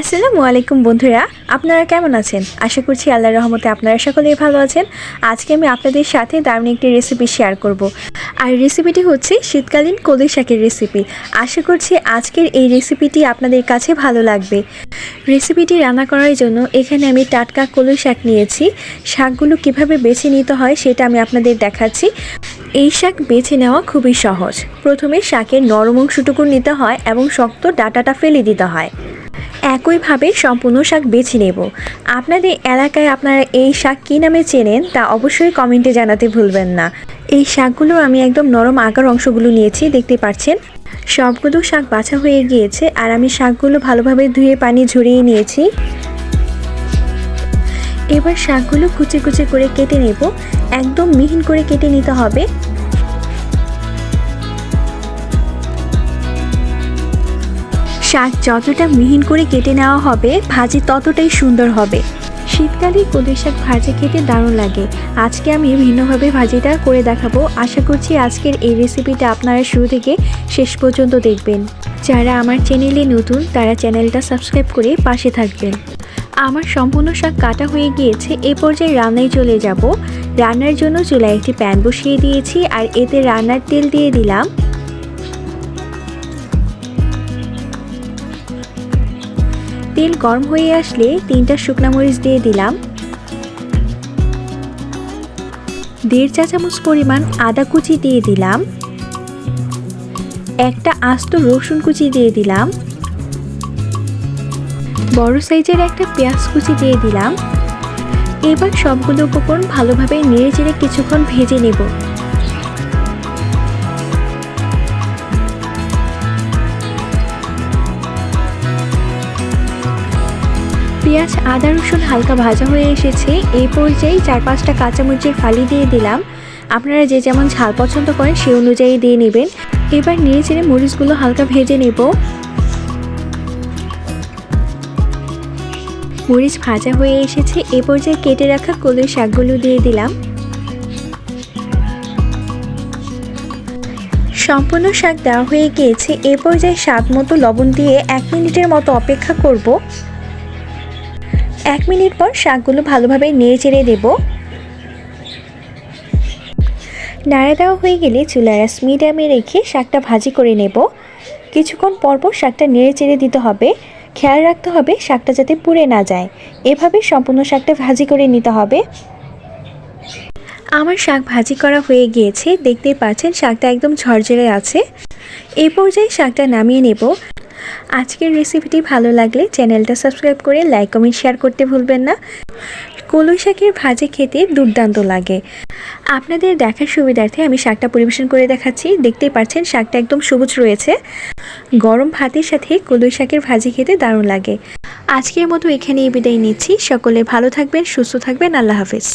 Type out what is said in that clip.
আসসালামু আলাইকুম বন্ধুরা, আপনারা কেমন আছেন? আশা করছি আল্লাহর রহমতে আপনারা সকলেই ভালো আছেন। আজকে আমি আপনাদের সাথে দারুণ একটি রেসিপি শেয়ার করব। আর রেসিপিটি হচ্ছে শীতকালীন কদই শাকের রেসিপি আশা করছি আজকের এই রেসিপিটি আপনাদের কাছে ভালো লাগবে। রেসিপিটি রান্না করার জন্য এখানে আমি টাটকা কলই শাক নিয়েছি। শাকগুলো কীভাবে বেছে নিতে হয় সেটা আমি আপনাদের দেখাচ্ছি। এই শাক বেছে নেওয়া খুবই সহজ। প্রথমে শাকের নরম অংশটুকু নিতে হয় এবং শক্ত ডাটাটা ফেলে দিতে হয়। একইভাবে সম্পূর্ণ শাক বেছে নেব। আপনাদের এলাকায় আপনারা এই শাক কী নামে চেনেন তা অবশ্যই কমেন্টে জানাতে ভুলবেন না। এই শাকগুলো আমি একদম নরম আকার অংশগুলো নিয়েছি, দেখতে পাচ্ছেন? সবগুলো শাক বাছা হয়ে গিয়েছে আর আমি শাকগুলো ভালোভাবে ধুয়ে পানি ঝরিয়ে নিয়েছি। এবার শাকগুলো কুচি কুচি করে কেটে নেব। একদম মিহিন করে কেটে নিতে হবে। শাক যতটা মিহিন করে কেটে নেওয়া হবে, ভাজি ততটাই সুন্দর হবে। শীতকালে কদই শাক ভাজি খেতে দারুণ লাগে। আজকে আমি ভিন্নভাবে ভাজিটা করে দেখাবো। আশা করছি আজকের এই রেসিপিটা আপনারা শুরু থেকে শেষ পর্যন্ত দেখবেন। যারা আমার চ্যানেলে নতুন, তারা চ্যানেলটা সাবস্ক্রাইব করে পাশে থাকবেন। আমার সম্পূর্ণ শাক কাটা হয়ে গিয়েছে, এ পর্যায়ে রান্নায় চলে যাব। রান্নার জন্য চুলায় একটি প্যান বসিয়ে দিয়েছি, আর এতে রান্নার তেল দিয়ে দিলাম তেল গরম হয়ে আসলে তিনটা শুকনা মরিচ দিয়ে দিলাম। দেড় চা চামচ পরিমাণ আদা কুচি দিয়ে দিলাম। একটা আস্ত রসুন কুচি দিয়ে দিলাম। বড় সাইজের একটা পেঁয়াজ কুচি দিয়ে দিলাম। এবার সবগুলো উপকরণ ভালোভাবে নেড়ে চেড়ে কিছুক্ষণ ভেজে নেব। পেঁয়াজ, আদা, রসুন হালকা ভাজা হয়ে এসেছে। এই পর্যায়ে চার পাঁচটা কাঁচামরিচের ফালি দিয়ে দিলাম। আপনারা যে যেমন ঝাল পছন্দ করেন সে অনুযায়ী দিয়ে নেবেন। এবার নিয়ে চেড়ে মরিচগুলো হালকা ভেজে নেব। মরিচ ভাজা হয়ে এসেছে। এ পর্যায়ে কেটে রাখা কলই শাকগুলো দিয়ে দিলাম। সম্পূর্ণ শাক দেওয়া হয়ে গিয়েছে। এ পর্যায়ে স্বাদ মতো লবণ দিয়ে এক মিনিটের মতো অপেক্ষা করব। এক মিনিট পর শাকগুলো ভালোভাবে নেড়ে চেড়ে দেব। নাড়া দেওয়া হয়ে গেলে চুলার আঁচ মিডিয়ামে রেখে শাকটা ভাজি করে নেব। কিছুক্ষণ পরপর শাকটা নেড়ে চেড়ে দিতে হবে। খেয়াল রাখতে হবে শাকটা যাতে পুড়ে না যায়। এভাবে সম্পূর্ণ শাকটা ভাজি করে নিতে হবে। আমার শাক ভাজি করা হয়ে গিয়েছে। দেখতেই পাচ্ছেন, শাকটা একদম ঝরঝরে আছে। এই পর্যায়ে শাকটা নামিয়ে নেব। আজকের রেসিপিটি ভালো লাগলে চ্যানেলটা সাবস্ক্রাইব করে লাইক কমেন্ট শেয়ার করতে ভুলবেন না। কলই শাকের ভাজি খেতে দুর্দান্ত লাগে। আপনাদের দেখার সুবিধার্থে আমি শাকটা পরিবেশন করে দেখাচ্ছি। দেখতেই পাচ্ছেন শাকটা একদম সবুজ রয়েছে। গরম ভাতের সাথে কলই শাকের ভাজি খেতে দারুণ লাগে। আজকের মতো এখানেই বিদায় নিচ্ছি। সকলে ভালো থাকবেন, সুস্থ থাকবেন। আল্লাহ হাফিজ।